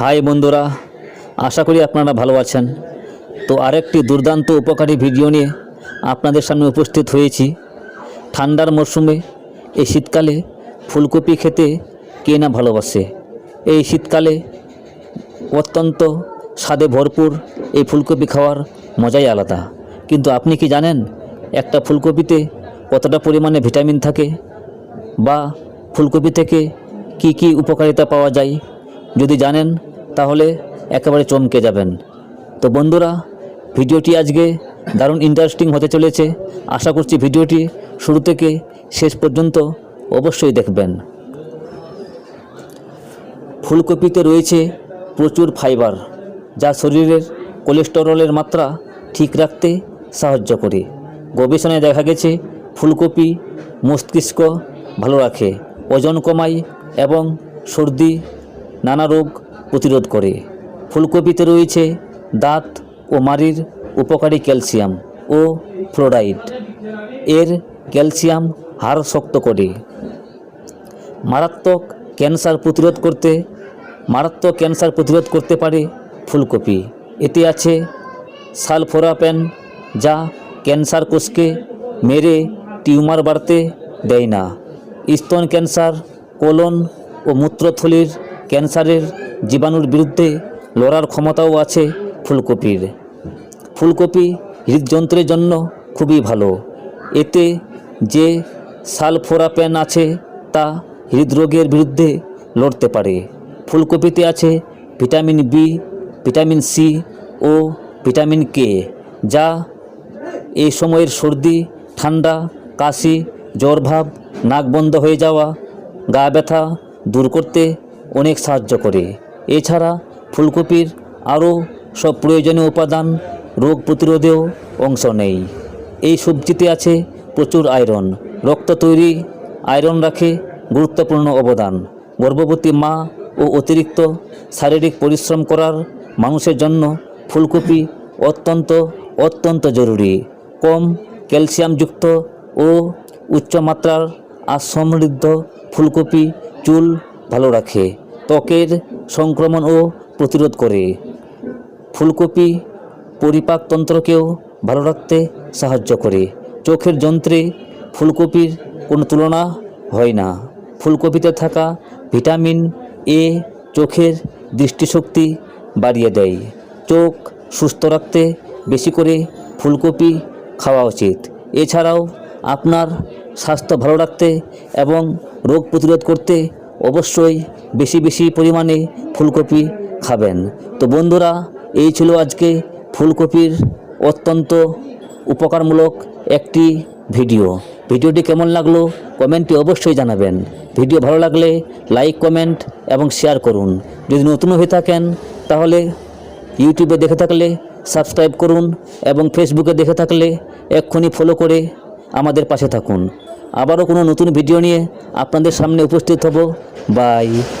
High বন্ধুরা, আশা করি আপনারা ভালো আছেন। তো আরেকটি দুর্দান্ত উপকারী ভিডিও নিয়ে আপনাদের সামনে উপস্থিত হয়েছি। ঠান্ডার মরশুমে এই শীতকালে ফুলকপি খেতে কে না ভালোবাসে? এই শীতকালে অত্যন্ত স্বাদে ভরপুর এই ফুলকপি খাওয়ার মজাই আলাদা। কিন্তু আপনি কি জানেন একটা ফুলকপিতে কতটা পরিমাণে ভিটামিন থাকে বা ফুলকপি থেকে কি কি উপকারিতা পাওয়া যায়? যদি জানেন তাহলে একেবারে চমকে যাবেন। তো বন্ধুরা, ভিডিওটি আজকে দারুণ ইন্টারেস্টিং হতে চলেছে। আশা করছি ভিডিওটি শুরু থেকে শেষ পর্যন্ত অবশ্যই দেখবেন। ফুলকপিতে রয়েছে প্রচুর ফাইবার যা শরীরের কোলেস্টেরলের মাত্রা ঠিক রাখতে সাহায্য করে। গবেষণায় দেখা গেছে, ফুলকপি মস্তিষ্ক ভালো রাখে, ওজন কমায় এবং সর্দি, নানা রোগ প্রতিরোধ করে। ফুলকপিতে রয়েছে দাঁত ও মাড়ির উপকারী ক্যালসিয়াম ও ফ্লোরাইড। এর ক্যালসিয়াম হাড় শক্ত করে। মারাত্মক ক্যান্সার প্রতিরোধ করতে মারাত্মক ক্যান্সার প্রতিরোধ করতে পারে ফুলকপি। এতে আছে সালফোরাপেন যা ক্যান্সার কোষকে মেরে টিউমার বাড়তে দেয় না। স্তন ক্যান্সার, কোলন ও মূত্রথলির ক্যান্সারের জীবাণুর বিরুদ্ধে লড়ার ক্ষমতাও আছে ফুলকপির। ফুলকপি হৃদযন্ত্রের জন্য খুবই ভালো। এতে যে সালফোরাপেন আছে তা হৃদরোগের বিরুদ্ধে লড়তে পারে। ফুলকপিতে আছে ভিটামিন বি ভিটামিন সি ও ভিটামিন কে যা এই সময়ের সর্দি, ঠান্ডা, কাশি, জ্বরভাব, নাক বন্ধ হয়ে যাওয়া, গা ব্যথা দূর করতে অনেক সাহায্য করে। এছাড়া ফুলকপির আরও সব প্রয়োজনীয় উপাদান রোগ প্রতিরোধেও অংশ নেই। এই সবজিতে আছে প্রচুর আয়রন। রক্ত তৈরি আয়রন রাখে গুরুত্বপূর্ণ অবদান। গর্ভবতী মা ও অতিরিক্ত শারীরিক পরিশ্রম করার মানুষের জন্য ফুলকপি অত্যন্ত অত্যন্ত জরুরি। কম ক্যালসিয়ামযুক্ত ও উচ্চমাত্রার আর সমৃদ্ধ ফুলকপি চুল ভালো রাখে। ত্বকের সংক্রমণও প্রতিরোধ করে। ফুলকপি পরিপাকতন্ত্রকেও ভালো রাখতে সাহায্য করে। চোখের যন্ত্রে ফুলকপির কোনো তুলনা হয় না। ফুলকপিতে থাকা ভিটামিন এ চোখের দৃষ্টিশক্তি বাড়িয়ে দেয়। চোখ সুস্থ রাখতে বেশি করে ফুলকপি খাওয়া উচিত। এছাড়াও আপনার স্বাস্থ্য ভালো রাখতে এবং রোগ প্রতিরোধ করতে অবশ্যই বেশি বেশি পরিমাণে ফুলকপি খাবেন। তো বন্ধুরা, এই ছিল আজকে ফুলকপির অত্যন্ত উপকারমূলক একটি ভিডিও। ভিডিওটি কেমন লাগল কমেন্টে অবশ্যই জানাবেন। ভিডিও ভালো লাগলে লাইক, কমেন্ট এবং শেয়ার করুন। যদি নতুন হয়ে থাকেন, তাহলে ইউটিউবে দেখে থাকলে সাবস্ক্রাইব করুন এবং ফেসবুকে দেখে থাকলে এক্ষুনি ফলো করে আমাদের পাশে থাকুন। আবারও কোনো নতুন ভিডিও নিয়ে আপনাদের সামনে উপস্থিত হব। Bye!